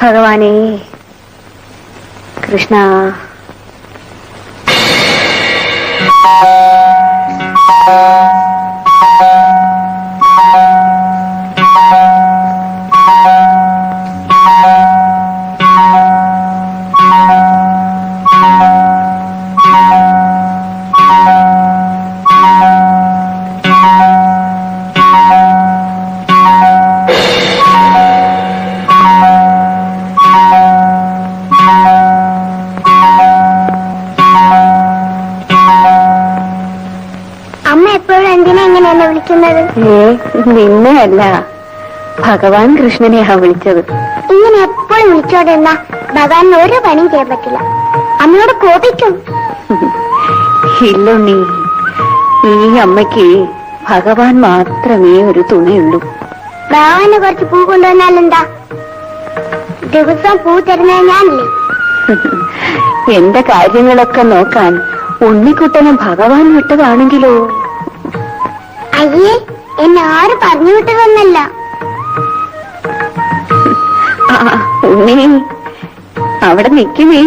ഭഗവാനേ കൃഷ്ണ അമ്മ എപ്പോഴും എന്തിനാ ഇങ്ങനെയല്ല വിളിക്കുന്നത്? ഏ നിന്നെയല്ല. ഭഗവാൻ കൃഷ്ണനെയാ വിളിച്ചത്. ഇങ്ങനെ എപ്പോഴും വിളിച്ചോടെ എന്നാ ഭഗവാൻ ഒരു പണിയും ചെയ്യാൻ പറ്റില്ല. അമ്മയോട് കോപിക്കും. ഇല്ലുണ്ണി ഈ അമ്മയ്ക്ക് ഭഗവാൻ മാത്രമേ ഒരു തുണയുള്ളൂ. ഭഗവാനെ കുറച്ച് പൂ കൊണ്ടുവന്നാൽ എന്താ ദിവസം പൂ തരുന്നത് ഞാനില്ലേ? എന്റെ കാര്യങ്ങളൊക്കെ നോക്കാൻ ഉണ്ണിക്കുട്ടനെ ഭഗവാൻ വിട്ടതാണെങ്കിലോ? അയ്യേ എന്നെ ആര് പറഞ്ഞു വിട്ടതൊന്നല്ല. ഉണ്ണി അവിടെ നിൽക്കുന്നേ